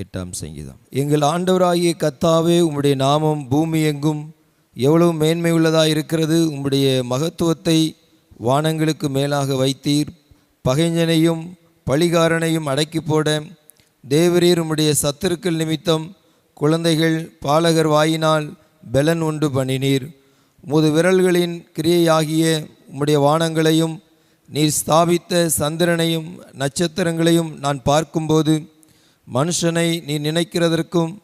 எட்டாம் சங்கீதம். எங்கள் ஆண்டவராகிய கத்தாவே உம்முடைய நாமம் பூமி எங்கும் எவ்வளவு மேன்மை உள்ளதாக இருக்கிறது. உம்முடைய மகத்துவத்தை வானங்களுக்கு மேலாக வைத்தீர். பகைஞனையும் பழிகாரனையும் அடக்கி போட தேவரீர் உம்முடைய சத்துருக்கள் நிமித்தம் குழந்தைகள் பாலகர் வாயினால் பெலன் உண்டு பண்ணினீர். முது விரல்களின் கிரியையாகிய உம்முடைய வானங்களையும் நீர் ஸ்தாபித்த சந்திரனையும் நட்சத்திரங்களையும் நான் பார்க்கும்போது மனுஷனை நீ நினைக்கிறதற்கும்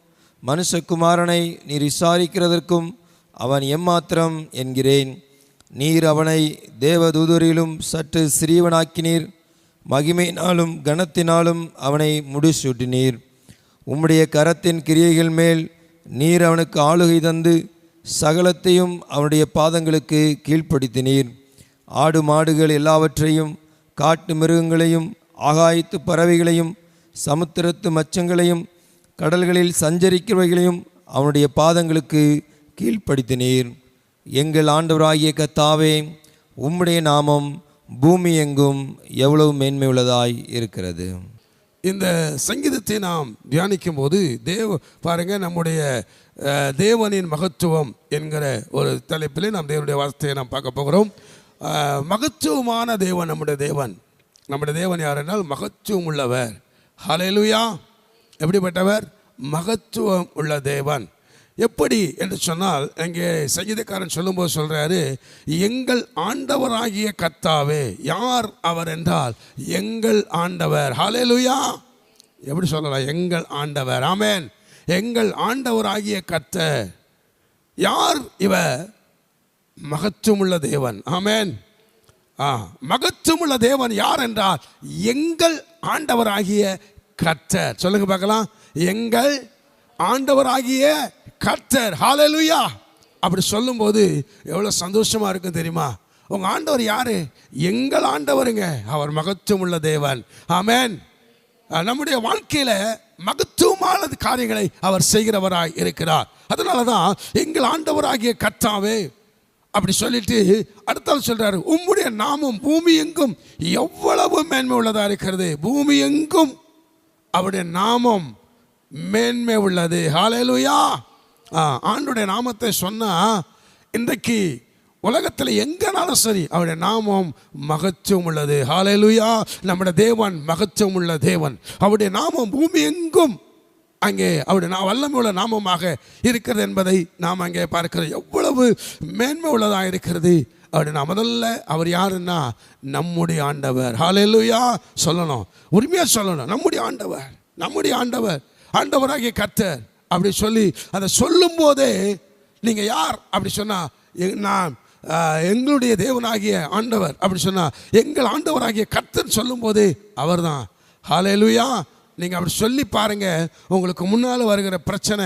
மனுஷகுமாரனை நீர் விசாரிக்கிறதற்கும் அவன் எம்மாத்திரம் என்கிறேன். நீர் அவனை தேவதூதரிலும் சற்று சிறியவனாக்கினீர். மகிமையினாலும் கனத்தினாலும் அவனை முடிசூட்டினீர். உம்முடைய கரத்தின் கிரியைகள் மேல் நீர் அவனுக்கு ஆளுகை தந்து சகலத்தையும் அவனுடைய பாதங்களுக்கு கீழ்ப்படுத்தினீர். ஆடு மாடுகள் எல்லாவற்றையும் காட்டு மிருகங்களையும் ஆகாயத்து பறவைகளையும் சமுத்திரத்து மச்சங்களையும் கடல்களில் சஞ்சரிக்கிறவைகளையும் அவனுடைய பாதங்களுக்கு கீழ்ப்படுத்தினீர். எங்கள் ஆண்டவராகிய கத்தாவே உம்முடைய நாமம் பூமி எங்கும் எவ்வளவு மேன்மை உள்ளதாய் இருக்கிறது. இந்த சங்கீதத்தை நாம் தியானிக்கும் போது தேவ பாருங்க நம்முடைய தேவனின் மகத்துவம் என்கிற ஒரு தலைப்பிலே நாம் தேவனுடைய வார்த்தையை நாம் பார்க்க போகிறோம். மகத்துவமான தேவன் நம்முடைய தேவன். நம்முடைய தேவன் யார் என்றால் மகத்துவம் உள்ளவர். ஹலெலுயா எப்படிப்பட்டவர்? மகத்துவம் உள்ள தேவன். எப்படி என்று சொன்னால் இங்கே சங்கீதக்காரன் சொல்லும்போது சொல்கிறாரு எங்கள் ஆண்டவராகிய கத்தாவே யார் அவர் என்றால் எங்கள் ஆண்டவர். ஹலெலுயா எப்படி சொல்லலாம்? எங்கள் ஆண்டவர். ஆமேன். எங்கள் ஆண்டவராகிய கத்த யார் இவர்? மகத்துவமுள்ள தேவன். ஆமேன். ஆ மகத்துவமுள்ள தேவன் யார் என்றால் எங்கள் ஆண்டவராகிய கர்த்தர். சொல்லுங்க பார்க்கலாம். எங்கள் ஆண்டவராகிய கர்த்தர். ஹாலலுயா அப்படி சொல்லும்போது எவ்வளோ சந்தோஷமா இருக்கும் தெரியுமா? உங்க ஆண்டவர் யார்? எங்கள் ஆண்டவருங்க. அவர் மகத்துவம் உள்ள தேவன் ஆமேன் நம்முடைய வாழ்க்கையில மகத்துவமான காரியங்களை அவர் செய்கிறவராய் இருக்கிறார். அதனால தான் எங்கள் ஆண்டவராகிய கர்த்தாவே அப்படி சொல்லிட்டு அடுத்தால் சொல்கிறாரு உம்முடைய நாமம் பூமி எங்கும் எவ்வளவு மேன்மை உள்ளதா இருக்கிறது? பூமி எங்கும் அவருடைய நாமம் மேன்மை உள்ளது. ஹாலேலுயா ஆ, ஆண்டுடைய நாமத்தை சொன்னால் இன்றைக்கு உலகத்தில் எங்கனாலும் சரி அவருடைய நாமம் மகத்துவம் உள்ளது. ஹாலேலுயா நம்முடைய தேவன் மகத்துவம் உள்ள தேவன். அவருடைய நாமம் பூமி எங்கும் அங்கே அவருடைய நான் வல்லமை உள்ள நாமமாக இருக்கிறது என்பதை நாம் அங்கே பார்க்கிறோம். எவ்வளவு மேன்மை உள்ளதாக இருக்கிறது. அப்படி முதல்ல அவர் யாருன்னா நம்முடைய ஆண்டவர். ஹalleluya சொல்லணும். உரிமையாக சொல்லணும். நம்முடைய ஆண்டவர். நம்முடைய ஆண்டவர். ஆண்டவராகிய கத்தர் அப்படி சொல்லி அதை சொல்லும் போதே நீங்கள் யார்? அப்படி சொன்னால் நான் எங்களுடைய தேவனாகிய ஆண்டவர். அப்படி சொன்னால் எங்கள் ஆண்டவராகிய கர்த்தர் சொல்லும்போது அவர்தான். ஹalleluya நீங்கள் அப்படி சொல்லி பாருங்கள் உங்களுக்கு முன்னால் வருகிற பிரச்சனை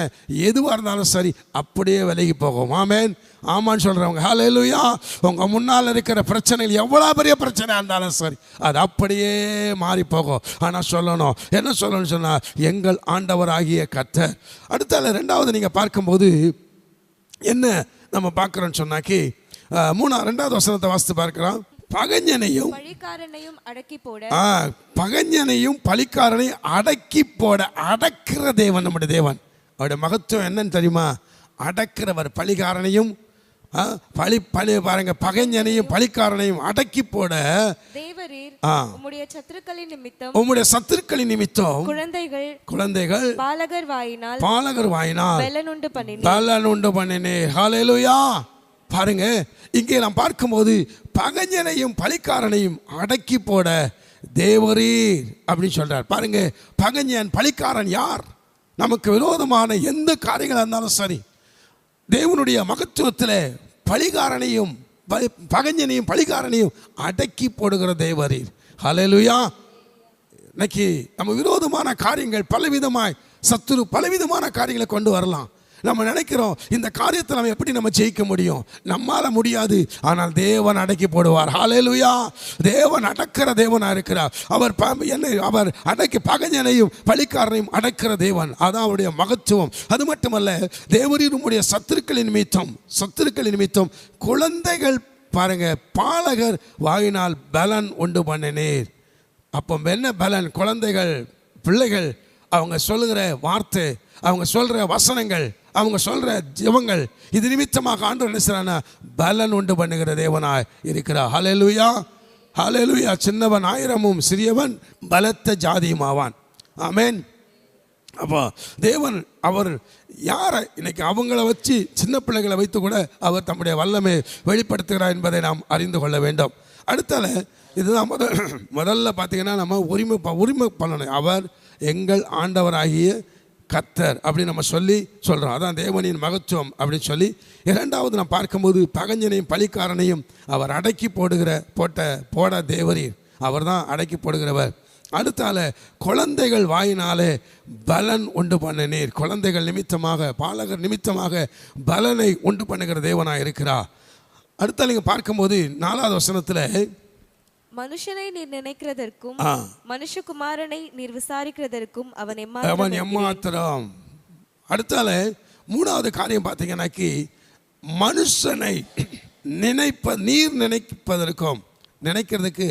எதுவாக இருந்தாலும் சரி அப்படியே விலகி போகும். ஆமேன். ஆமான்னு சொல்கிறவங்க ஹalleluya. உங்கள் முன்னால் இருக்கிற பிரச்சனைகள் எவ்வளோ பெரிய பிரச்சனையாக இருந்தாலும் சரி அது அப்படியே மாறி போகும். ஆனால் சொல்லணும் என்ன சொல்லணும்னு சொன்னால் எங்கள் ஆண்டவராகிய கத்தை அடுத்தால ரெண்டாவது நீங்கள் பார்க்கும்போது என்ன நம்ம பார்க்குறோன்னு சொன்னாக்கி மூணா ரெண்டாவது வசனத்தை வாசித்து பார்க்கிறோம் பகஞ்சனையும் பழிக்காரனையும் அடக்கி போட. பகஞ்சனையும் பலிக்காரனையும் அடக்கி போட அடக்கிற தேவன் நம்முடைய தேவன். அவருடைய மகத்துவம் என்னன்னு தெரியுமா? அடக்கிறவர் பலிகாரனையும் ஆ, பலி பலி பாருங்க பகைஞனையும் பலிக்காரனையும் அடக்கி போட. உம்முடைய சத்துருக்களின் நிமித்தம் உம்முடைய சத்துருக்களின் நிமித்தம் குழந்தைகள் குழந்தைகள் பாலகர் வாயினால் பாலகர் வாயினால் பெலனுண்டு பண்ணினீர். பலன் உண்டு பண்ணினே ஹalleluya பாருங்க இங்கே நாம் பார்க்கும்போது பகஞ்சனையும் பழிக்காரனையும் அடக்கி போட தேவரீர் அப்படின்னு சொல்றார். பாருங்க பகஞ்சன் பழிக்காரன் யார்? நமக்கு விரோதமான எந்த காரியங்களாக இருந்தாலும் சரி தேவனுடைய மகத்துவத்தில் பழிகாரனையும் பகஞ்சனையும் பழிகாரனையும் அடக்கி போடுகிற தேவரீர் ஹலலுயா இன்னைக்கு நம்ம விரோதமான காரியங்கள் பலவிதமாய் சத்துரு பலவிதமான காரியங்களை கொண்டு வரலாம். நம்ம நினைக்கிறோம் இந்த காரியத்தை நம்ம எப்படி நம்ம ஜெயிக்க முடியும்? நம்மால் முடியாது. ஆனால் தேவன் அடக்கி போடுவார். ஹாலேலுயா தேவன் அடக்கிற தேவனாக இருக்கிறார். அவர் என்னை அவர் அடக்கி பகைஞனையும் பழிக்காரனையும் அடக்கிற தேவன். அதான் அவருடைய மகத்துவம். அது மட்டுமல்ல தேவரின் உம்முடைய சத்துருக்களின் நிமித்தம் சத்துருக்களின் நிமித்தம் குழந்தைகள் பாருங்க பாலகர் வாயினால் பலன் உண்டு பண்ணினீர். அப்போ என்ன பலன்? குழந்தைகள் பிள்ளைகள் அவங்க சொல்லுகிற வார்த்தை அவங்க சொல்கிற வசனங்கள் அவங்க சொல்கிற ஜெபங்கள் இது நிமித்தமாக ஆண்டு என்ன பலன் உண்டு பண்ணுகிற தேவனாய் இருக்கிறார். ஹலெலுயா ஹலெலுயா சின்னவன் ஆயிரமும் சிறியவன் பலத்த ஜாதியும் ஆவான். ஆமென் அப்போ தேவன் அவர் யாரை இன்னைக்கு அவங்கள வச்சு சின்ன பிள்ளைகளை வைத்து கூட அவர் தம்முடைய வல்லமை வெளிப்படுத்துகிறார் என்பதை நாம் அறிந்து கொள்ள வேண்டும். அடுத்தால இதுதான் முதல் முதல்ல பார்த்தீங்கன்னா நம்ம உரிமை ப- உரிமை பண்ணணும். அவர் எங்கள் ஆண்டவராகிய கத்தர் அப்படின்னு நம்ம சொல்லி சொல்கிறோம் அதான் தேவனின் மகத்துவம் அப்படின்னு சொல்லி இரண்டாவது நான் பார்க்கும்போது பகஞ்சனையும் பலிக்காரனையும் அவர் அடக்கி போடுகிற போட்ட போட தேவரீர். அவர் தான் அடக்கி போடுகிறவர். அடுத்தால குழந்தைகள் வாயினாலே பலன் உண்டு பண்ணினீர் குழந்தைகள் நிமித்தமாக பாலகர் நிமித்தமாக பலனை உண்டு பண்ணுகிற தேவனாக இருக்கிறார் அடுத்தால நீங்கள் பார்க்கும்போது நாலாவது வசனத்தில் மனுஷனை நீர் நினைக்கிறதற்கும். மனுஷகுமாரனை நீர் விசாரிக்கிறதற்கும் அவன் அவன் எம்மாத்திரம். அடுத்தால மூணாவது காரியம் பார்த்தீங்கன்னாக்கி மனுஷனை நினைப்ப நீர் நினைப்பதற்கும் நினைக்கிறதுக்கு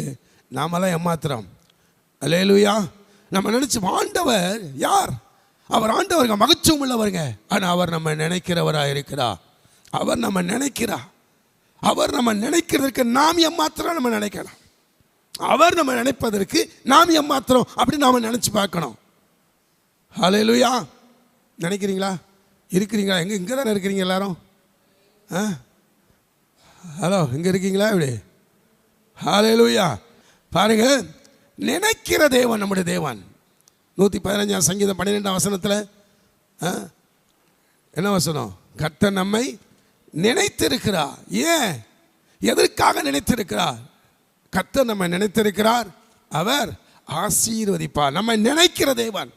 நாமெல்லாம் எம்மாத்திரம். அல்லேலூயா. நம்ம நினைச்சு ஆண்டவர் யார்? அவர் ஆண்டவருங்க மகத்துவம் உள்ளவருங்க. ஆனால் அவர் நம்ம நினைக்கிறவராக இருக்கிறார் அவர் நம்ம நினைக்கிறார் அவர் நம்ம நினைக்கிறதுக்கு நாம் எம்மாத்திரம் நம்ம நினைக்கலாம். அவர் நம்ம நினைப்பதற்கு நாம் ஏமாத்துறோம் அப்படி நாம் நினச்சி பார்க்கணும். ஹalleluya. நினைக்கிறீங்களா? இருக்கிறீங்களா? எங்கே இங்கே தானே இருக்கிறீங்க எல்லாரும்? ஆ? ஹலோ இங்கே இருக்கீங்களா இப்படி? ஹalleluya. பாருங்க நினைக்கிற தேவன் நம்முடைய தேவன். நூற்றி பதினஞ்சாம் சங்கீதம் பன்னிரெண்டாம் வசனத்தில் ஆ? என்ன வசனம்? கர்த்தர் நம்மை நினைத்திருக்கிறார். ஏன்? எதற்காக நினைத்திருக்கிறார்? கத்த நம்ம நினைத்திருக்கிறார். அவர் ஆசீர்வதிப்பார். நம்ம நினைக்கிற தேவன்.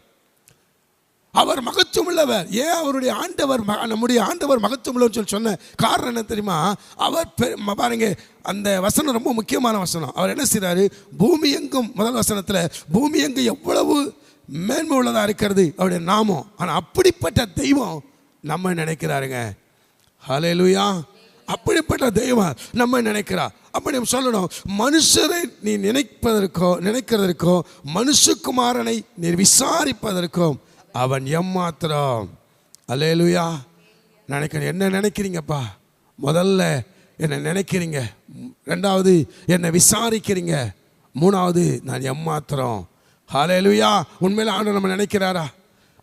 அவர் மகத்துவம் உள்ளவர் ஏன் அவருடைய ஆண்டவர் மக- நம்முடைய ஆண்டவர் மகத்துவம் உள்ளவர் சொல்லி சொன்ன காரணம் என்ன தெரியுமா? அவர் பாருங்க அந்த வசனம் ரொம்ப முக்கியமான வசனம். அவர் என்ன செய்கிறாரு பூமி எங்கும் முதல் வசனத்தில் பூமி எங்கும் எவ்வளவு மேன்மை உள்ளதாக இருக்கிறது? அவருடைய நாமம். ஆனால் அப்படிப்பட்ட தெய்வம் நம்ம நினைக்கிறாருங்க. ஹalleluya அப்படிப்பட்ட தெய்வம் நம்ம நினைக்கிறா. அப்படி நம்ம சொல்லணும் மனுஷரை நீ நினைப்பதற்கோ நினைக்கிறதற்கோ மனுஷகுமாரனை நீ விசாரிப்பதற்கும் அவன் எம்மாத்திரம். அல்லேலுயா. நினைக்கிறேன் என்ன நினைக்கிறீங்கப்பா? முதல்ல என்னை நினைக்கிறீங்க? ரெண்டாவது என்னை விசாரிக்கிறீங்க? மூணாவது நான் எம்மாத்திரம். ஹாலேலுயா உண்மையில் ஆண்டு நம்ம நினைக்கிறாரா?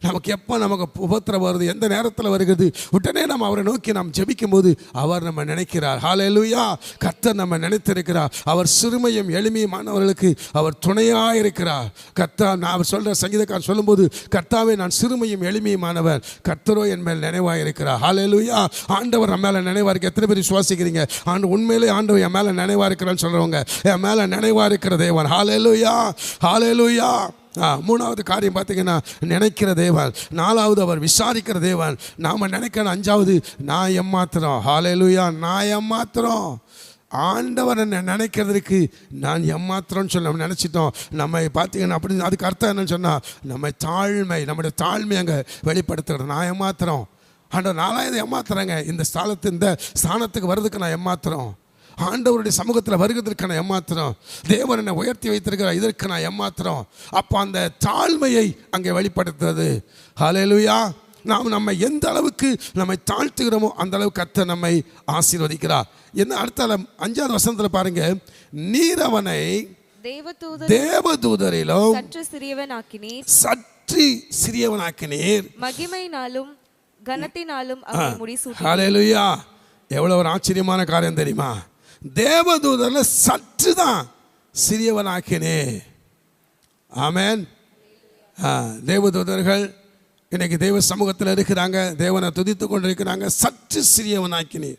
நமக்கு எப்போ நமக்கு உபத்திரம் வருது எந்த நேரத்தில் வருகிறது? உடனே நம்ம அவரை நோக்கி நாம் ஜெபிக்கும் போது அவர் நம்ம நினைக்கிறார். ஹalleluya கர்த்தர் நம்ம நினைத்திருக்கிறார். அவர் சிறுமையும் எளிமையுமானவர்களுக்கு அவர் துணையாக இருக்கிறார். கர்த்தா நான் அவர் சொல்கிற சங்கீதக்காரர் சொல்லும்போது கர்த்தாவே நான் சிறுமையும் எளிமையுமானவர் கர்த்தரோ என் மேல் நினைவாக இருக்கிறார். ஹalleluya ஆண்டவர் நம்ம மேலே நினைவாக இருக்கு. எத்தனை பேர் சுவாசிக்கிறீங்க ஆண்டு உண்மையிலே ஆண்டவர் என் மேலே நினைவாக இருக்கிறான்னு சொல்கிறவங்க என் மேலே நினைவாக இருக்கிற தேவன். ஹalleluya ஹalleluya ஆ, மூணாவது காரியம் பார்த்தீங்கன்னா நினைக்கிற தேவன் நாலாவது அவர் விசாரிக்கிற தேவன். நாம் நினைக்கிற அஞ்சாவது நான் எம்மாத்திரம் ஹாலேலுயா நான் எம்மாத்திரம் ஆண்டவர் என்ன நினைக்கிறதுக்கு நான் எம்மாத்திரம்னு சொல்லி நம்ம நினச்சிட்டோம். நம்ம பார்த்தீங்கன்னா அப்படி அதுக்கு அர்த்தம் என்னன்னு சொன்னால் நம்ம தாழ்மை நம்முடைய தாழ்மை அங்கே வெளிப்படுத்துகிறது நான் எம்மாத்திரம் ஆண்டவர் நாலாயிரம் ஏமாத்துறேங்க. இந்த ஸ்தானத்து இந்த ஸ்தானத்துக்கு வர்றதுக்கு நான் ஏமாத்துறோம். ஆண்டவருடைய சமூகத்தில் வருகிறதற்கு நான் ஏமாத்துறோம். தேவன் என்னை உயர்த்தி வைத்திருக்கிறார் இதற்கு நான் ஏமாத்துறோம். அப்போ அந்த தாழ்மையை அங்கே வெளிப்படுத்துறது. ஹalleluya நாம் நம்ம எந்த அளவுக்கு நம்மை தாழ்த்துகிறோமோ அந்த அளவுக்கு கர்த்தர் நம்மை ஆசீர்வதிக்கிறார். என்ன அடுத்த அஞ்சாவது வசனத்தில் பாருங்க. நீர் அவனை தேவதூதர் தேவதூதரிலும் சற்று சிறியவன் ஆக்கினீர் சற்று சிறியவனாக்கினீர். மகிமையினாலும் கனத்தினாலும் அவனை முடிசூட்டி ஹalleluya எவ்வளோ ஒரு ஆச்சரியமான காரியம் தெரியுமா? தேவதூதனை சற்று தான் சிறியவனாக்கினே. ஆமேன். தேவதூதர்கள் இன்னைக்கு தெய்வ சமூகத்தில் இருக்கிறாங்க தேவனை துதித்து கொண்டு இருக்கிறாங்க சற்று சிறியவனாக்கினே.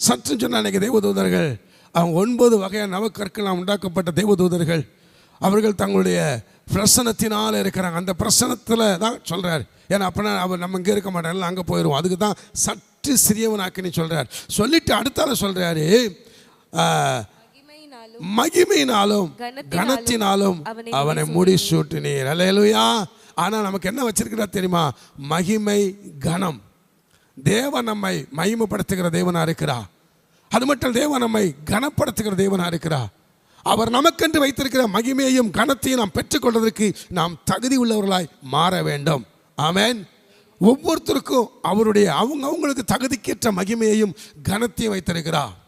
சற்றுன்னு சொன்னால் இன்றைக்கி தேவதூதர்கள் அவங்க ஒன்பது வகையான நவக்கற்களால் உண்டாக்கப்பட்ட தேவதூதர்கள் அவர்கள் தங்களுடைய பிரசனத்தினால் இருக்கிறாங்க. அந்த பிரசனத்தில் தான் சொல்கிறார் ஏன்னா அப்படின்னா அவர் நம்ம இங்கே இருக்க மாட்டாங்கல்ல அங்கே போயிடுவோம் அதுக்கு தான் சற்று சிறியவனாக்குன்னு சொல்கிறார் சொல்லிட்டு அடுத்தால சொல்கிறாரு மகிமையினாலும் கனத்தினாலும் அவனை முடி சூட்டினீர் அல்லேலூயா ஆனா நமக்கு என்ன வச்சிருக்கிறா தெரியுமா? மகிமை கனம். தேவன் நம்மை மகிமைப்படுத்துகிற தேவனா இருக்கிறா? அது மட்டும் தேவன் நம்மை கனப்படுத்துகிற தேவனா இருக்கிறா? அவர் நமக்கென்று வைத்திருக்கிற மகிமையையும் கனத்தையும் நாம் பெற்றுக்கொள்வதற்கு நாம் தகுதி உள்ளவர்களாய் மாற வேண்டும். ஆமென் ஒவ்வொருத்தருக்கும் அவருடைய அவங்க அவங்களுக்கு தகுதிக்கேற்ற மகிமையையும் கனத்தையும் வைத்திருக்கிறார்.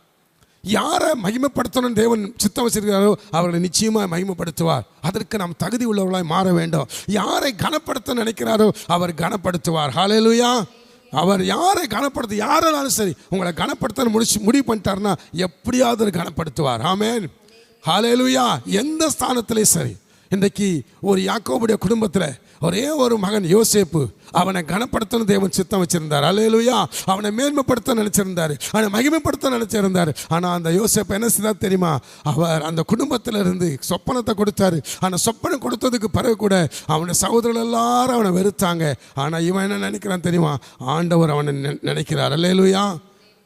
யாரை மகிமைப்படுத்தணும் தேவன் சித்தம் வச்சிருக்கிறாரோ அவர்களை நிச்சயமாக மகிமைப்படுத்துவார். அதற்கு நாம் தகுதி உள்ளவர்களாய் மாற வேண்டும். யாரை கனப்படுத்த நினைக்கிறாரோ அவர் கனப்படுத்துவார். ஹாலேலுயா அவர் யாரை கனப்படுத்த யாராலும் சரி உங்களை கனப்படுத்த முடிச்சு முடிவு பண்ணிட்டாருன்னா எப்படியாவது கனப்படுத்துவார். ஆமேன் ஹாலேலுயா எந்த ஸ்தானத்திலையும் சரி இன்றைக்கு ஒரு யாக்கோபுடைய குடும்பத்தில் ஒரே ஒரு மகன் யோசேப்பு அவனை கனப்படுத்தணும் தேவன் சித்தம் வச்சிருந்தார். அலையலுயா அவனை மேன்மைப்படுத்த நினச்சிருந்தார். அவனை மகிமைப்படுத்த நினச்சிருந்தார். ஆனால் அந்த யோசேப்பு என்ன செய்தார் தெரியுமா? அவர் அந்த குடும்பத்தில் இருந்து சொப்பனத்தை கொடுத்தாரு. ஆனால் சொப்பனம் கொடுத்ததுக்கு பிறகு கூட அவனை சகோதரர்கள் எல்லாரும் அவனை வெறுத்தாங்க. ஆனால் இவன் என்ன நினைக்கிறான் தெரியுமா? ஆண்டவர் அவனை நெ- நினைக்கிறார். அலையலுயா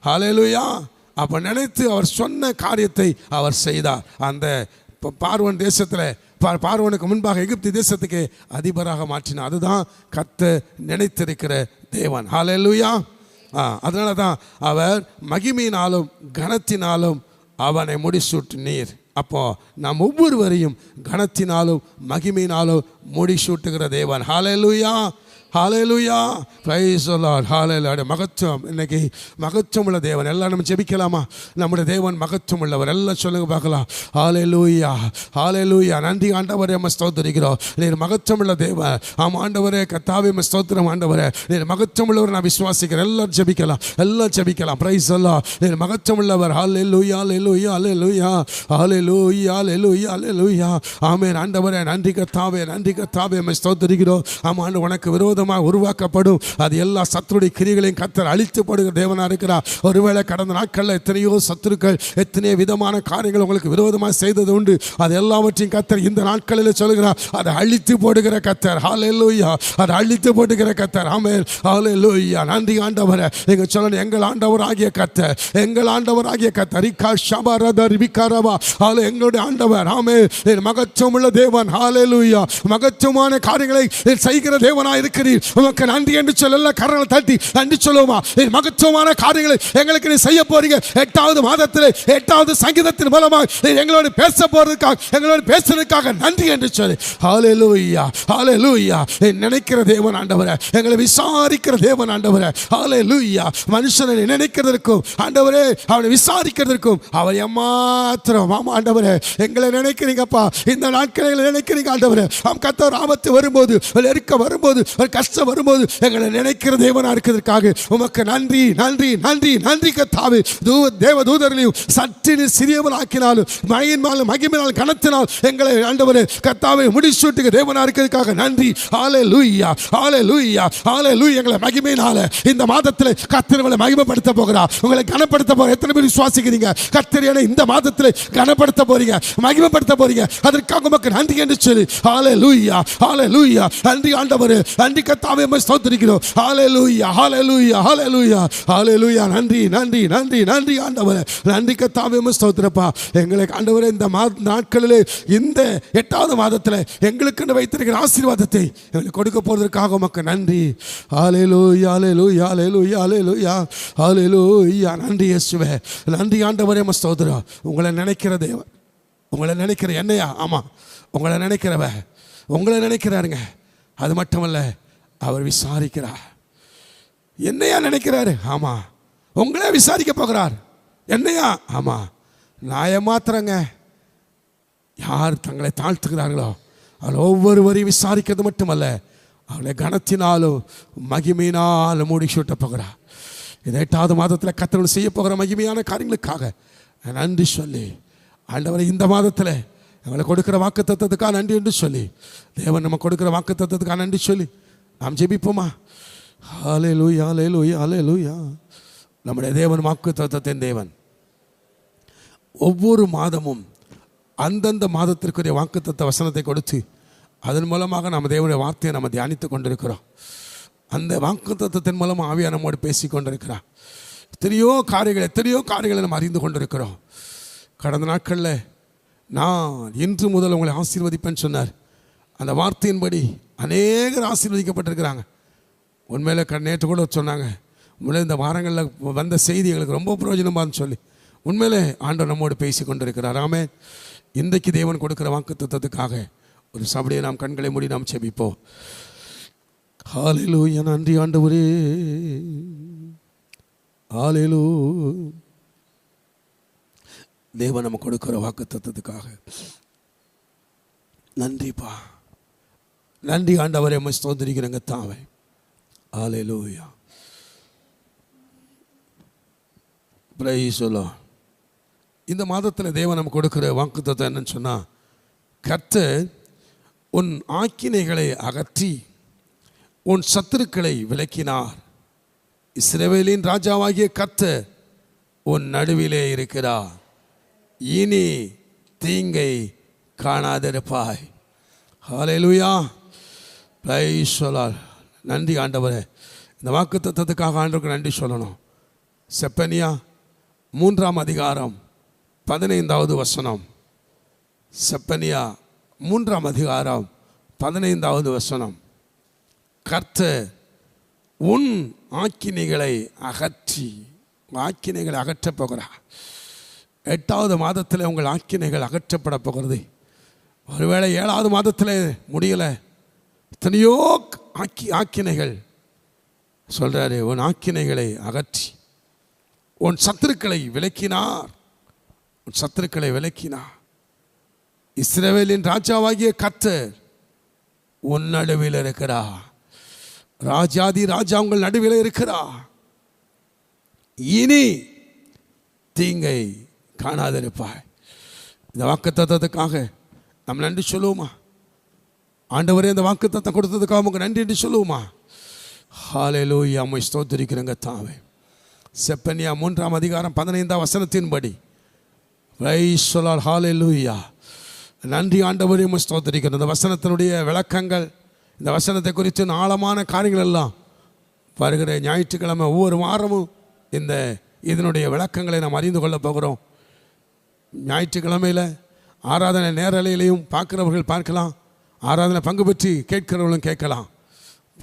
அலையலுயா அப்போ நினைத்து அவர் சொன்ன காரியத்தை அவர் செய்தார். அந்த பார்வன் தேசத்தில் பார்வனுக்கு முன்பாக எகிப்து தேசத்துக்கு அதிபராக மாற்றினார். அதுதான் கத்த நினைத்திருக்கிற தேவன். ஹalleluya ஆ அதனால தான் அவர் மகிமையினாலும் கனத்தினாலும் அவனை முடிசூட்டு நீர் அப்போ நாம் ஒவ்வொருவரையும் கனத்தினாலும் மகிமையினாலும் முடிசூட்டுகிற தேவன். Hallelujah hallelujah praise the lord. மகத்துவம். இன்னைக்கு மகத்துவம் உள்ள தேவன். எல்லாம் நம்ம ஜெபிக்கலாமா? நம்முடைய தேவன் மகத்துவம் உள்ளவர் எல்லாம் சொல்லுங்க பார்க்கலாம். ஹாலேலூயா ஹாலேலூயா நன்றி ஆண்டவரே நம்ம ஸ்தோத்தரிக்கிறோம். நீர் மகத்துவம் உள்ள தேவன் ஆம் ஆண்டவரே கத்தாவே நம்ம ஸ்தோத்திரம் ஆண்டவரே. நீர் மகத்துவம் உள்ளவர் நான் விசுவாசிக்கிறேன். எல்லாம் ஜெபிக்கலாம். எல்லாம் ஜெபிக்கலாம். பிரைஸ் எல்லாம் நீர் மகத்துவம் உள்ளவர் ஹாலே ஹalleluya ஹalleluya ஹalleluya ஹalleluya லூயா ஆமே ஆண்டவரே நன்றி கத்தாவே நன்றி கத்தாவே நம்ம ஸ்தோத்தரிக்கிறோம். ஆமா ஆண்டு உனக்கு அற்புதமாக உருவாக்கப்படும். அது எல்லா சத்துருடைய கிரிகளையும் கத்தர் அழித்து போடுகிற தேவனா இருக்கிறார் ஒருவேளை கடந்த நாட்களில் எத்தனையோ சத்துருக்கள் எத்தனையோ விதமான காரியங்கள் உங்களுக்கு விரோதமாக செய்தது உண்டு. அது எல்லாவற்றையும் கத்தர் இந்த நாட்களில் சொல்கிறார் அதை அழித்து போடுகிற கத்தர் ஹalleluya. அதை அழித்து போட்டுகிற கத்தர் ஆமென். ஹalleluya. நன்றி ஆண்டவர. எங்க சொல்லணும் எங்கள் ஆண்டவர் ஆகிய கத்தர் எங்கள் ஆண்டவர் ஆகிய கத்தர். ரிகா ஷபரதர் விகாரவா ஹாலே எங்களுடைய ஆண்டவர் ஆமே மகச்சம் உள்ள தேவன் லூயா மகச்சமான காரியங்களை செய்கிற தேவனா இருக்கிறீர். உமக்கு நன்றி என்று சொல்ல கரங்களை தட்டி நன்றி சொல்லுவோமா? நீர் மகத்துவமான காரியங்களை எங்களுக்கு நீ செய்ய போறீங்க. எட்டாவது மாதத்தில் எட்டாவது சங்கீதத்தின் மூலமாக நீர் எங்களோடு பேச போறதுக்காக எங்களோடு பேசுறதுக்காக நன்றி என்று சொல்லி. ஹாலே லூயா ஹாலே லூயா நினைக்கிற தேவன் ஆண்டவரே எங்களை விசாரிக்கிற தேவன் ஆண்டவரை. ஹாலே லூயா மனுஷனை நினைக்கிறதற்கும் ஆண்டவரே அவனை விசாரிக்கிறதற்கும் அவர் ஏமாத்திரம். ஆமா ஆண்டவரே எங்களை நினைக்கிறீங்கப்பா. இந்த நாட்களை நினைக்கிறீங்க ஆண்டவரே. ஆம் கத்தர் ஆபத்து வரும்போது ஒரு வரும்போது ஒரு கஷ்டம் வரும்போது எங்களை நினைக்கிற தேவனா இருக்கிறதுக்காக உமக்கு நன்றி நன்றி நன்றி நன்றி கத்தாவே. தூ தேவ தூதர்களையும் சற்றினு சிறியவன் ஆக்கினாலும் மழையினாலும் மகிமினால் கனத்தினால் எங்களை ஆண்டவரே கத்தாவை முடிச்சுட்டுக்கு தேவனா இருக்கிறதுக்காக நன்றி. ஆலே லூயா ஆலே லூயா ஆலே லூ எங்களை மகிமையினால இந்த மாதத்தில் கத்தர் உங்களை மகிமைப்படுத்த போகிறா உங்களை கனப்படுத்த போற எத்தனை பேர் விசுவாசிக்கிறீங்க? கத்தர் இந்த மாதத்தில் கனப்படுத்த போறீங்க மகிமைப்படுத்த போறீங்க. அதற்காக உமக்கு நன்றி என்று சொல்லி ஆலே லூயா ஆலே லூயா நன்றி ஆண்டவரே நன்றி கத்தாவே ஸ்தோத்திரிக்கிறோம். ஹாலலூயா ஹாலலூயா ஹாலலூயா லூயா ஆலே நன்றி நன்றி நன்றி நன்றி ஆண்டவரே. நன்றி கத்தாவே ஸ்தோத்திரப்பா. எங்களுக்கு ஆண்டவரே இந்த மா நாட்களில் இந்த எட்டாவது மாதத்தில் எங்களுக்கு வைத்திருக்கிற ஆசீர்வாதத்தை எங்களுக்கு கொடுக்க போவதற்காக உமக்கு நன்றி. ஹாலலூயா ஹாலலூயா ஹாலலூயா லூயா ஹாலலூயா நன்றி இயேசுவே. நன்றி ஆண்டவரே ஸ்தோத்திரம் உங்களை நினைக்கிற தேவன். உங்களை நினைக்கிற என்னையா? ஆமாம் உங்களை நினைக்கிறவ. உங்களை நினைக்கிறாருங்க. அது மட்டுமல்ல அவர் விசாரிக்கிறார். என்னையா நினைக்கிறாரு? ஆமாம் உங்களே விசாரிக்க போகிறார். என்னையா? ஆமாம் நான் ஏமாத்துறேங்க யார் தங்களை தாழ்த்துகிறார்களோ அவள் ஒவ்வொருவரையும் விசாரிக்கிறது மட்டுமல்ல அவளை கனத்தினாலும் மகிமையினாலும் மூடி சூட்ட போகிறார். இதை எட்டாவது மாதத்தில் கத்தர்கள் செய்ய போகிற மகிமையான காரியங்களுக்காக நன்றி சொல்லி ஆண்டவரை இந்த மாதத்தில் எங்களை கொடுக்குற வாக்கு தத்துவத்துக்காக நன்றி என்று சொல்லி தேவன் நம்ம கொடுக்குற வாக்கு தத்துவத்துக்காக நன்றி சொல்லி நாம் ஜெபிப்போமா? ஹாலே லூயா ஹாலே லூயா ஹாலே லூயா நம்முடைய தேவன் வாக்கு தத்தத்தின் தேவன். ஒவ்வொரு மாதமும் அந்தந்த மாதத்திற்குரிய வாக்குத்தத்த வசனத்தை கொடுத்து அதன் மூலமாக நம்ம தேவனுடைய வார்த்தையை நம்ம தியானித்து கொண்டிருக்கிறோம். அந்த வாக்கு தத்தத்தின் மூலமாக ஆவியா நம்மோடு பேசி கொண்டிருக்கிறார். எத்தனையோ காரியங்கள் எத்தனையோ காரியங்களை நம்ம அறிந்து கொண்டிருக்கிறோம். கடந்த நாட்களில் நான் இன்று முதல் உங்களை ஆசீர்வதிப்பேன்னு சொன்னார். அந்த வார்த்தையின்படி அநேகர் ஆசீர்வதிக்கப்பட்டிருக்கிறாங்க. உண்மையில் க நேற்று கூட சொன்னாங்க. உண்மையில இந்த வாரங்களில் வந்த செய்தி எங்களுக்கு ரொம்ப பிரயோஜனமான்னு சொல்லி. உண்மையிலே ஆண்டவர் நம்மோடு பேசி கொண்டிருக்கிறார். ஆமே இன்றைக்கு தேவன் கொடுக்குற வாக்கு தத்துவத்துக்காக ஒரு சபடியை நாம் கண்களை மூடி நாம் செபிப்போம். ஹalleluya. நன்றி ஆண்டவரே. ஹalleluya. தேவன் நம்ம கொடுக்குற வாக்கு தத்துவத்துக்காக நன்றிப்பா. நன்றி ஆண்டவரே உம்மை ஸ்தோத்திரிக்கிறேங்க தாவே. ஹalleluya பிரைஸ் இந்த மாதத்தில் தேவன் நமக்கு கொடுக்குற வாக்குத்தத்தை என்னன்னு சொன்னால் கர்த்தர் உன் ஆக்கினைகளை அகற்றி உன் சத்துருக்களை விலக்கினார். இஸ்ரேவேலின் ராஜாவாகிய கர்த்தர் உன் நடுவிலே இருக்கிறார். இனி தீங்கை காணாதிருப்பாய். லூயா பிரைஸ் நன்றி ஆண்டவரே. இந்த வாக்கு தத்துவத்துக்காக ஆண்டவருக்கு நன்றி சொல்லணும். செப்பனியா மூன்றாம் அதிகாரம் பதினைந்தாவது வசனம். செப்பனியா மூன்றாம் அதிகாரம் பதினைந்தாவது வசனம். கர்த்த உன் ஆக்கினைகளை அகற்றி ஆக்கினைகளை அகற்றப் போகிறா எட்டாவது மாதத்தில் உங்கள் ஆக்கினைகள் அகற்றப்பட போகிறது. ஒருவேளை ஏழாவது மாதத்தில் முடியலை. எத்தனையோ ஆக்கி ஆக்கினைகள். சொல்கிறாரு உன் ஆக்கினைகளை அகற்றி உன் சத்துருக்களை விளக்கினார். உன் சத்துருக்களை விளக்கினார். இஸ்ரேவேலின் ராஜாவாகிய கத்தர் உன் நடுவில் இருக்கிறா ராஜாதி ராஜா உங்கள் நடுவில் இருக்கிறா இனி தீங்கை காணாதிருப்பாய். இந்த வாக்கு தத்துவத்துக்காக நம்ம நன்றி சொல்லுவோமா? ஆண்டவரே இந்த வாக்குத்தத்தம் கொடுத்ததுக்காக உங்களுக்கு நன்றி என்று சொல்லுவோமா? ஹாலேலூயா அம்மை ஸ்தோத்திரிக்கிறங்க தாவே. செப்பனியா மூன்றாம் அதிகாரம் பதினைந்தாம் வசனத்தின்படி. ஹாலே ஹாலேலூயா நன்றி ஆண்டவரே உம்மை ஸ்தோத்திரிக்கிறோம் இந்த வசனத்தினுடைய விளக்கங்கள் இந்த வசனத்தை குறித்து ஆழமான காரியங்கள் எல்லாம் வருகிற ஞாயிற்றுக்கிழமை ஒவ்வொரு வாரமும் இந்த இதனுடைய விளக்கங்களை நாம் அறிந்து கொள்ளப் போகிறோம். ஞாயிற்றுக்கிழமையில் ஆராதனை நேரலையிலையும் பார்க்கிறவர்கள் பார்க்கலாம். ஆராதனை பங்கு பற்றி கேட்கிறவங்களும் கேட்கலாம்.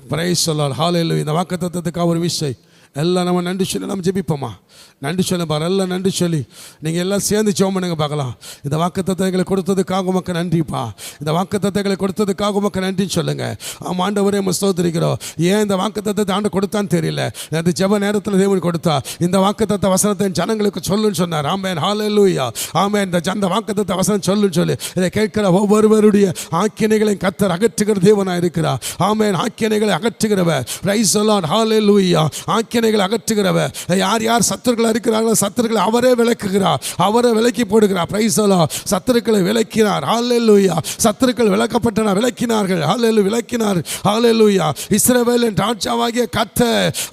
பிரைஸ் சொல்லால் ஹாலையில் இந்த வாக்கு தத்துவத்துக்காக ஒரு விஷயம் எல்லாம் நம்ம நன்றி சொல்லி நம்ம ஜெபிப்போமா? நன்றி சொல்ல பாரு எல்லாம் நன்றி சொல்லி. நீங்கள் எல்லாம் சேர்ந்து ஜெபம் பண்ணுங்க பார்க்கலாம். இந்த வாக்குத்தத்தை எங்களுக்கு கொடுத்ததுக்காக உமக்கு நன்றிப்பா. இந்த வாக்குத்தத்தை கொடுத்ததுக்காக உமக்கு நன்றின்னு சொல்லுங்க. ஆமாம் ஆண்டவரே நம்ம ஏன் இந்த வாக்குத்தத்தை ஆண்டு கொடுத்தான்னு தெரியல. அந்த ஜெப நேரத்தில் தேவன் கொடுத்தா. இந்த வாக்குத்தத்தை வசனத்தை ஜனங்களுக்கு சொல்லுன்னு சொன்னார். ஆமேன் ஹாலூயா ஆமேன் இந்த அந்த வாக்குத்தத்தை வசனம் சொல்லுன்னு சொல்லி. இதை கேட்கிற ஒவ்வொருவருடைய ஆக்கியனைகளையும் கத்தர் அகற்றுகிற தேவனாக இருக்கிறார். ஆமேன் ஆக்கியனைகளை அகற்றுகிறவர். ரைஸ் சொல்லான் ஹாலூயா ஆக்கியனைகளை அகற்றுகிறவர். யார் யார் சத்துருக்கள் இருக்கிறார்களோ சத்துருக்களை அவரே விளக்குகிறார். அவரே விலக்கி போடுகிறார். பிரைஸ் சத்துருக்களை விளக்கினார். ஹalleluya சத்துருக்கள் விளக்கப்பட்டன விளக்கினார்கள். ஹalleluya விளக்கினார். ஹalleluya இஸ்ரவேலின் ராஜாவாகிய கத்த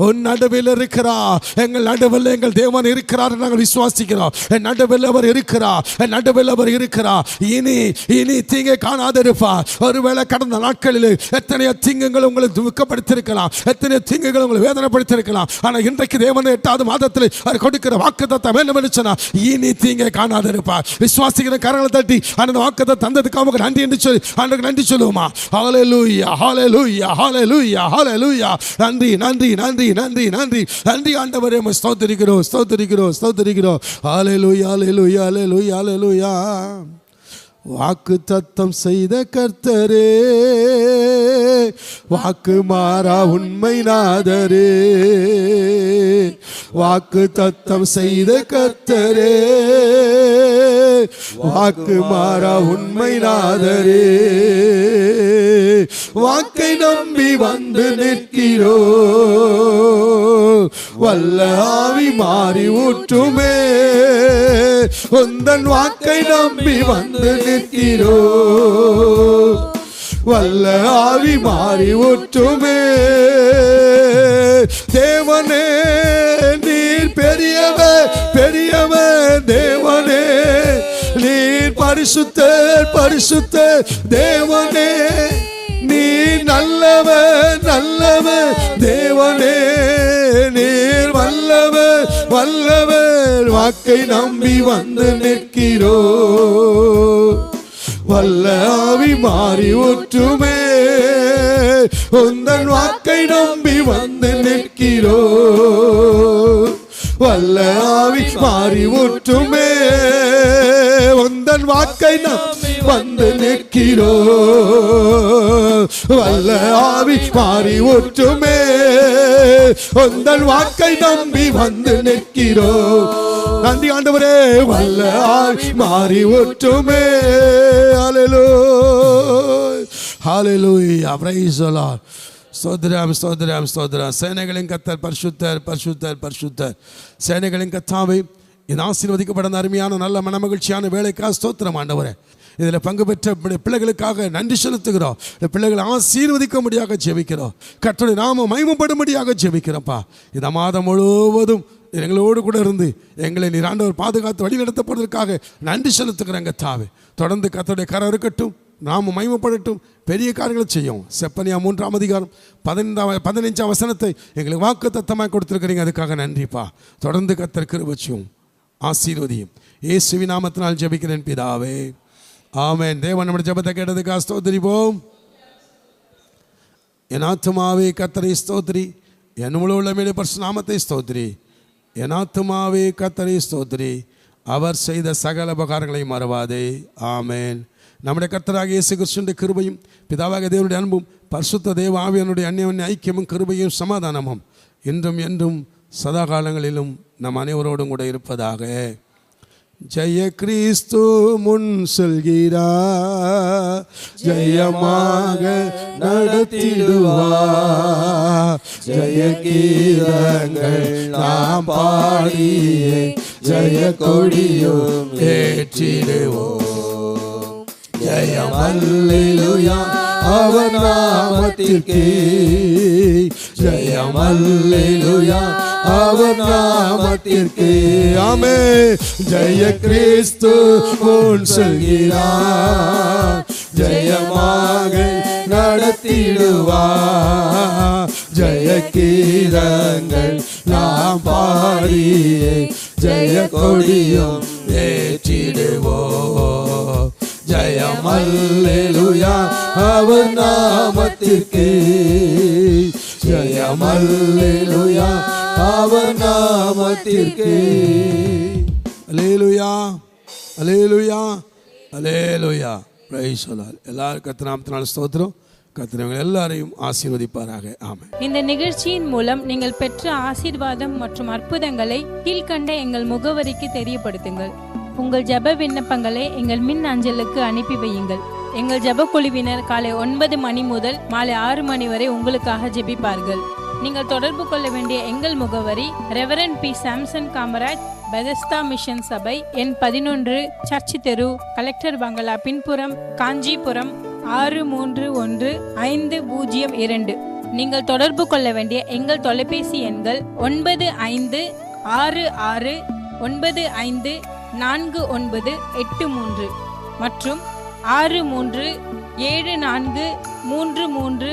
உன் நடுவில் இருக்கிறார். எங்கள் நடுவில் எங்கள் தேவன் இருக்கிறார் நாங்கள் விசுவாசிக்கிறோம். என் நடுவில் அவர் இருக்கிறார். என் நடுவில் அவர் இருக்கிறார். இனி இனி தீங்கை காணாதிருப்பார். ஒருவேளை கடந்த நாட்களில் எத்தனையோ தீங்குகள் உங்களை துக்கப்படுத்திருக்கலாம். எத்தனையோ தீங்குகள் உங்களை வேதனைப்படுத்திருக்கலாம். ஆனால் இன்றைக்கு தேவன் எட்டாவது மாதத்தில் அவர் கொடுக்கிற வாக்குத்தத்தை வேண்டும் என்று இனி தீங்க காணாத இருப்பா விசுவாசிக்கிற கரங்களை தட்டி அந்த வாக்கத்தை தந்ததுக்கு அவங்க நன்றி என்று சொல்லி அன்றைக்கு நன்றி சொல்லுவோமா? ஹalleluya ஹalleluya ஹalleluya ஹalleluya. நன்றி நன்றி நன்றி நன்றி நன்றி. நன்றி ஆண்டவரே உம்மை ஸ்தோத்திரிக்கிறோம் ஸ்தோத்திரிக்கிறோம் ஸ்தோத்திரிக்கிறோம். ஹாலே லூயா ஹாலே லூயா வாக்கு தத்தம் செய்த கர்த்தரே வாக்கு மாறா உண்மை நாதரே. வாக்கு தத்தம் செய்த கர்த்தரே. வாக்கு மாறா உண்மை நாதரே வாக்கை நம்பி வந்து நிற்கிறோ. வல்ல ஆவி மாறி ஊற்றுமே. உந்தன் வாக்கை நம்பி வந்து நிற்கிறோ. வல்ல ஆவி மாறி ஊற்றுமே. தேவனே. பரிசுத்தர் பரிசுத்த தேவனே நீ நல்லவர் நல்லவர் தேவனே நீர் வல்லவர் வல்லவர் வாக்கை நம்பி வந்து நிற்கிறோ. வல்ல ஆவி மாறி ஒற்றுமே உந்தன் வாக்கை நம்பி வந்து நிற்கிறோ. வல்ல ஆவி மாறி ஒற்றுமே உந்தன் வாக்கை நம்பி வந்து நிற்கிறோ வல்ல ஆவி மாறி ஒற்றுமே உந்தன் வாக்கை நம்பி வந்து நிற்கிறோ நன்றி ஆண்டவரே வல்ல ஆவி மாறி ஒற்றுமே அலலோ ஹalleluya அவரை சொல்லார் lord. ஸ்தோத்திரம் ஸ்தோத்திரம் ஸ்தோத்திரம். சேனைகளின் கத்தர் பரிசுத்தர் பரிசுத்தர் பரிசுத்தர். சேனைகளின் கத்தாவை இந்த ஆசீர்வதிக்கப்பட்ட அருமையான நல்ல மனமகிழ்ச்சியான வேலைக்காக ஸ்தோத்திரம் ஆண்டவரே. இதில் பங்கு பெற்ற பிள்ளைகளுக்காக நன்றி செலுத்துகிறோம். இந்த பிள்ளைகளை ஆசீர்வதிக்கும்படியாக ஜெபிக்கிறோம். கர்த்தருடைய நாம மகிமைப்படும்படியாக ஜெபிக்கிறோம்ப்பா. இந்த மாதம் முழுவதும் எங்களோடு கூட இருந்து எங்களை நீர் ஆண்டவர் பாதுகாத்து வழி நடத்தப்படுவதற்காக நன்றி செலுத்துகிறேன் தாவே. தொடர்ந்து கத்தோடைய கரம் இருக்கட்டும் நாம மைமப்படட்டும் பெரிய காரியங்களை செய்யும் செப்பனியா மூன்றாம் அதிகாரம் பதினைந்தாம் பதினைஞ்சாம் வசனத்தை எங்களுக்கு வாக்கு தத்தமாக கொடுத்துருக்கிறீங்க. அதுக்காக நன்றிப்பா. தொடர்ந்து கத்தர் கிருபச்சியும் ஆசீர்வதியும். இயேசுவி நாமத்தினால் ஜெபிக்கிறேன் பிதாவே. ஆமேன். தேவன் நம்முடைய ஜெபத்தை கேட்டதுக்கு ஸ்தோத்திரிப்போம் என் ஆத்துமாவே கத்தரை ஸ்தோத்திரி. என் முழு உள்ளமையிலே பரிசு நாமத்தை ஸ்தோத்திரி. என் ஆத்துமாவே கத்தரை ஸ்தோத்திரி. அவர் செய்த சகல உபகாரங்களை மறவாதே. ஆமேன். நம்முடைய கர்த்தராக இயேசு கிருஷ்ணனுடைய கிருபையும் பிதாவாக தேவனுடைய அன்பும் பரிசுத்த தேவ ஆவியனுடைய அந்நியவன் ஐக்கியமும் கிருபையும் சமாதானமும் என்றும் என்றும் சதா காலங்களிலும் நம் அனைவரோடும் கூட இருப்பதாக. ஜெய கிறிஸ்து முன் செல்கிறா. ஜெயமாக நடத்திடுவா. ஜெய கீதங்கள் நாம் பாடியே. ஜெய கொடியும் ஏற்றிடுவோம். ஜெயம் அல்லேலூயா. அவர் நாமத்திற்கே. ஜெயம் அவர் நாமத்திற்கு. ஆமே. ஜெய கிறிஸ்து முன் சொல்கிறார். ஜெயமாக நடத்திடுவா ஜெய கீதங்கள் நாம் பாடியே. ஜெய கொடியும் ஏற்றிடுவோம். ஜெயம் அல்லேலூயா. அவர் நாமத்திற்கு. ஜெயம் அல்லேலூயா. அவர் நாமத்திற்கே அலேலுயா அலேலுயா அலேலுயா பிரைஸ் சொல்லால் எல்லாரும் கத்தினாமத்தினால ஸ்தோத்திரம். கத்திரவங்க எல்லாரையும் ஆசீர்வதிப்பாராக. ஆமென். இந்த நிகழ்ச்சியின் மூலம் நீங்கள் பெற்ற ஆசீர்வாதம் மற்றும் அற்புதங்களை கீழ்க்கண்ட எங்கள் முகவரிக்கு தெரியப்படுத்துங்கள். உங்கள் ஜெப விண்ணப்பங்களை எங்கள் மின் அஞ்சலுக்கு அனுப்பி வையுங்கள். எங்கள் ஜெப குழுவினர் காலை ஒன்பது மணி முதல் மாலை ஆறு மணி வரை உங்களுக்காக ஜெபிப்பார்கள். நீங்கள் தொடர்பு கொள்ள வேண்டிய எங்கள் முகவரி reverend P Samson Kamaraj Bethesda mission சபை எண் பதினொன்று சர்ச் தெரு கலெக்டர் பங்களா பின்புறம் காஞ்சிபுரம் ஆறு மூன்று ஒன்று ஐந்து பூஜ்ஜியம் இரண்டு. நீங்கள் தொடர்பு கொள்ள வேண்டிய எங்கள் தொலைபேசி எண்கள் ஒன்பது ஐந்து ஆறு ஆறு ஒன்பது ஐந்து நான்கு ஒன்பது எட்டு மூன்று. மற்றும் ஆறு மூன்று ஏழு நான்கு மூன்று மூன்று